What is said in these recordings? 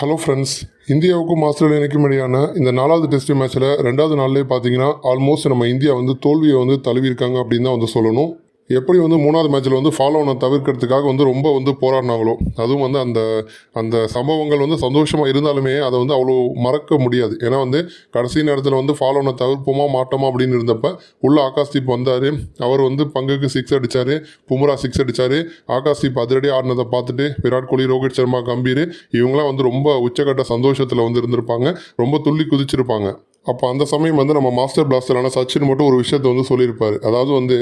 Hello friends இந்தியாவுக்கும் ஆஸ்திரேலியனுக்கும் இடையான இந்த நாலாவது டெஸ்ட் மேட்ச்சில் ரெண்டாவது நாள்லேயே பார்த்தீங்கன்னா ஆல்மோஸ்ட் நம்ம இந்தியா வந்து தோல்வியை வந்து தழுவியிருக்காங்க அப்படின்னு தான் வந்து சொல்லணும். எப்படி வந்து மூணாவது மேட்ச்சில் வந்து ஃபாலோ தவிர்க்கிறதுக்காக வந்து ரொம்ப வந்து போராடினாங்களோ அதுவும் வந்து அந்த அந்த சம்பவங்கள் வந்து சந்தோஷமாக இருந்தாலுமே அதை வந்து அவ்வளோ மறக்க முடியாது. ஏன்னா வந்து கடைசி நேரத்தில் வந்து ஃபாலோ தவிர்ப்போமா மாட்டோமா அப்படின்னு இருந்தப்ப உள்ள ஆகாஷ்தீப் வந்தார். அவர் வந்து பங்குக்கு சிக்ஸ் அடித்தார் பும்ரா சிக்ஸ் அடித்தார் ஆகாஷ்தீப் அதிரடி ஆடினதை பார்த்துட்டு விராட் கோலி ரோஹித் சர்மா கம்பீர் இவங்களாம் வந்து ரொம்ப உச்சக்கட்ட சந்தோஷத்தில் வந்து இருந்திருப்பாங்க. ரொம்ப துள்ளி குதிச்சிருப்பாங்க. அப்போ அந்த சமயம் வந்து நம்ம மாஸ்டர் பிளாஸ்டரான சச்சின் மட்டும் ஒரு விஷயத்த வந்து சொல்லியிருப்பார். அதாவது வந்து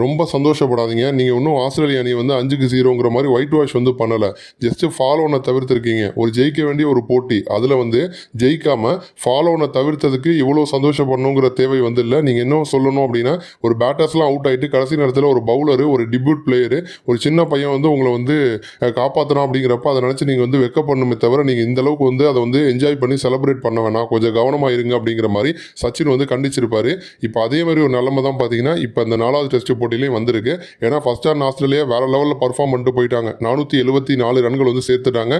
ரொம்ப சந்தோஷப்படாதீங்க. நீங்கள் இன்னும் ஆஸ்திரேலிய அணி வந்து அஞ்சுக்கு ஜீரோங்கிற மாதிரி ஒயிட் வாஷ் வந்து பண்ணலை. ஜஸ்ட்டு ஃபாலோனை தவிர்த்துருக்கீங்க. ஒரு ஜெயிக்க வேண்டிய ஒரு போட்டி. அதில் வந்து ஜெயிக்காமல் ஃபாலோனை தவிர்த்ததுக்கு இவ்வளோ சந்தோஷப்படணுங்கிற தேவை வந்து இல்லை. நீங்கள் என்ன சொல்லணும் அப்படின்னா ஒரு பேட்டர்ஸ்லாம் அவுட் ஆகிட்டு கடைசி நேரத்தில் ஒரு பவுலரு ஒரு டிபியூட் பிளேயரு ஒரு சின்ன பையன் வந்து உங்களை வந்து காப்பாற்றணும் அப்படிங்கிறப்ப அதை நினச்சி நீங்கள் வந்து வெக்கப்படணுமே தவிர நீங்கள் இந்த அளவுக்கு வந்து அதை வந்து என்ஜாய் பண்ணி செலிப்ரேட் பண்ண வேணாம். கொஞ்சம் கவனமாக இருங்க அப்படிங்கிற மாதிரி சச்சின் வந்து கண்டிச்சிருப்பாரு. இப்போ அதே மாதிரி ஒரு நிலைமை தான் பார்த்தீங்கன்னா இப்போ இந்த நாலாவது டெஸ்ட் போட்டிலையும் வந்திருக்கு. ஏன்னா ஃபர்ஸ்ட் ஆர் ஆஸ்திரேலியா வேற லெவலில் பர்ஃபார்ம் பண்ணிட்டு போயிட்டாங்க. நானூற்றி எழுபத்தி நாலு ரன்கள் வந்து சேர்த்துட்டாங்க.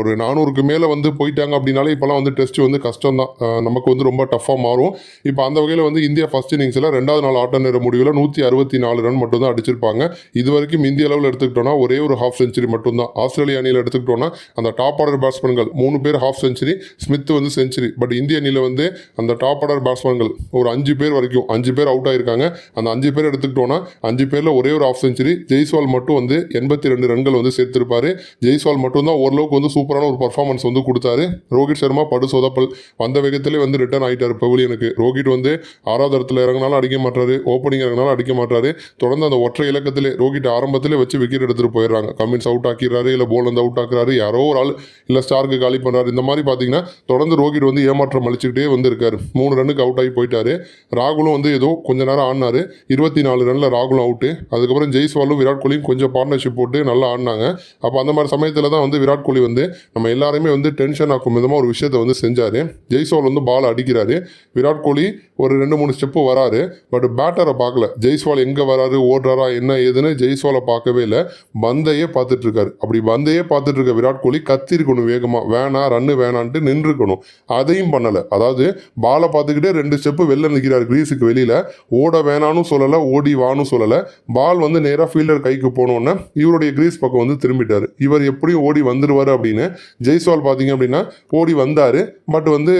ஒரு நானூறுக்கு மேலே வந்து போயிட்டாங்க அப்படின்னாலே இப்போலாம் வந்து டெஸ்ட் வந்து கஷ்டம் தான். நமக்கு வந்து ரொம்ப டஃப்பாக மாறும். இப்போ அந்த வகையில் வந்து இந்தியா ஃபர்ஸ்ட் இன்னிங்ஸில் ரெண்டாவது நாள் ஆட்ட நேர முடிவில் நூற்றி அறுபத்தி நாலு ரன் மட்டும் தான் அடிச்சிருப்பாங்க. இது வரைக்கும் இந்திய அளவில் எடுத்துக்கிட்டோம்னா ஒரே ஒரு ஹாஃப் செஞ்சுரி மட்டும்தான். ஆஸ்திரேலிய அணியில் எடுத்துக்கிட்டோன்னா அந்த டாப் ஆர்டர் பேட்ஸ்மேன்கள் மூணு பேர் ஹாஃப் செஞ்சுரி ஸ்மித் வந்து செஞ்சுரி பட் இந்திய அணியில் வந்து அந்த டாப் ஆர்டர் பேட்ஸ்மேன்கள் ஒரு அஞ்சு பேர் வரைக்கும் அஞ்சு பேர் அவுட் ஆயிருக்காங்க. அந்த அஞ்சு பேர் எடுத்துக்கிட்டோன்னா அஞ்சு பேரில் ஒரே ஒரு ஆஃப் செஞ்சுரி ஜெய்ஸ்வால் மட்டும் வந்து எண்பத்தி ரெண்டு ரன்கள் வந்து சேர்த்திருப்பாரு. ஜெய்ஸ்வால் மட்டும் தான் ஓரளவுக்கு வந்து சூப்பரான ஒரு பர்ஃபார்மன்ஸ் வந்து கொடுத்தாரு. ரோஹித் சர்மா படு சொதப்பல் வந்த வேகத்திலே வந்து ரிட்டர்ன் ஆகிட்டார் பெவிலியனுக்கு. ரோஹித் வந்து ஆறாவது இடத்துல இறங்கினாலும் அடிக்க மாட்டாரு ஓப்பனிங் இறங்கினாலும் அடிக்க மாட்டாரு. தொடர்ந்து அந்த ஒற்றை இலக்கத்திலே ரோஹித் ஆரம்பத்திலே வச்சு விக்கெட் எடுத்துகிட்டு போயிடுறாங்க. கமின்ஸ் அவுட் ஆக்கிறாரு இல்லை போல் வந்து அவுட் ஆக்குறாரு. யாரோ ஒரு ஆள் இல்லை ஸ்டார்க்கு காலி பண்ணுறாரு இந்த மாதிரி பார்த்தீங்கன்னா தொடர்ந்து ரோஹித் வந்து ஏமாற்றம் அளிச்சுக்கிட்டே வந்திருக்காரு மூணு ரன்னுக்கு அவுட் ஆகி போயிட்டாரு. ராகுலும் வந்து ஏதோ கொஞ்ச நேரம் ஆடினாரு. இருபத்தி நாலு ரனில் ராகுலும் அவுட்டு அதுக்கப்புறம் ஜெய்ஸ்வாலும் விராட் கோலியும் கொஞ்சம் பார்ட்னர்ஷிப் போட்டு நல்லா ஆடினாங்க. அப்போ அந்த மாதிரி சமயத்தில் தான் வந்து விராட் கோலி வந்து நம்ம எல்லாருமே வந்து டென்ஷன் ஆக்கும் விதமாக ஒரு விஷயத்தை வந்து செஞ்சார். ஜெய்ஸ்வால் வந்து பால் அடிக்கிறாரு. விராட் கோலி ஒரு ரெண்டு மூணு ஸ்டெப்பு வராரு. பட் பேட்டரை பார்க்கல. ஜெய்ஸ்வால் எங்கே வராரு ஓடுறாரா என்ன ஏதுன்னு ஜெய்ஸ்வாலை பார்க்கவே இல்லை. பந்தையே பார்த்துட்டு இருக்காரு. அப்படி பந்தையே பார்த்துட்டு இருக்க விராட் கோலி கத்திருக்கணும் வேகமாக வேணாம் ரன்னு வேணான்ட்டு நின்றுக்கணும். அதையும் பண்ணலை. அதாவது பாலை பார்த்துக்கிட்டே ரெண்டு ஸ்டெப்பு வெளில நிற்கிறார் கிரீஸுக்கு வெளியில். ஓட வேணான்னு சொல்லலை ஓடி வான்னு சொல்லலை. பால் வந்து நேராக ஃபீல்டர் கைக்கு போனோன்னே இவருடைய கிரீஸ் பக்கம் வந்து திரும்பிட்டார். இவர் எப்படியும் ஓடி வந்துடுவார் அப்படின்னு ஜெய்ஸ்வால் பார்த்தீங்க அப்படின்னா ஓடி வந்தார். பட் வந்து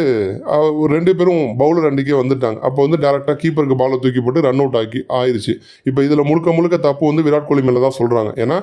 ஒரு ரெண்டு பேரும் பவுலர் அண்டிக்கே வந்துட்டாங்க. அப்போ வந்து டேரெக்டாக கீப்பருக்கு பாலை தூக்கி போட்டு ரன் அவுட் ஆக்கி ஆயிடுச்சு இப்போ இதில் முழுக்க முழுக்க தப்பு வந்து விராட் கோலி மேலே தான் சொல்கிறாங்க ஏன்னா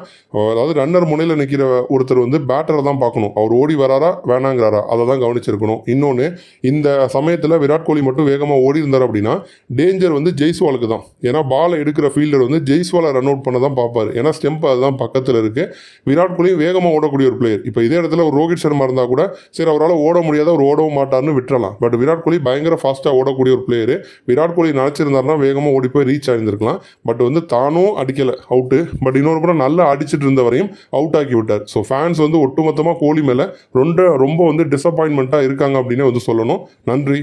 அதாவது ரன்னர் முனையில் நிற்கிற ஒருத்தர் வந்து பேட்டரை தான் பார்க்கணும். அவர் ஓடி வராரா வேணாங்கிறாரா? அதை தான் கவனிச்சிருக்கணும். இன்னொன்று இந்த சமயத்தில் விராட் கோலி மட்டும் வேகமாக ஓடி இருந்தார் அப்படின்னா டேஞ்சர் வந்து ஜெய்ஸ்வாலுக்கு தான். ஏன்னா பாலை எடுக்கிற ஃபீல்டர் வந்து ஜெய்ஸ்வாலை ரன் அவுட் பண்ண தான் பார்ப்பார். ஏன்னா ஸ்டெம்ப் அதுதான் பக்கத்தில் இருக்குது விராட் கோலியும் வேகமாக ஓடக்கூடிய ஒரு பிளேயர் இப்போ இதே இடத்துல ஒரு ரோஹித் சர்மா இருந்தால் கூட சரி அவரால் ஓட முடியாத அவர் ஓடவும் மாட்டார்னு விட்டுறலாம். பட் விராட் கோலி பயங்கர ஃபாஸ்ட்டாக ஓடக்கூடிய ஒரு பிளேயர் விராட் கோலி நினச்சிருந்தாருன்னா வேகமாக ஓடி போய் ரீச் ஆயிருந்திருக்கலாம். பட் வந்து தானும் அடிக்கலை அவுட்டு பட் இன்னொரு கூட நல்லா அடிச்சிட்டு இருந்தவரையும் அவுட் ஆக்கி விட்டார். ஸோ ஃபேன்ஸ் வந்து ஒட்டுமொத்தமாக கோலி மேலே ரொம்ப ரொம்ப வந்து டிசப்பாயின்மெண்ட்டாக இருக்காங்க அப்படின்னு வந்து சொல்லணும். நன்றி.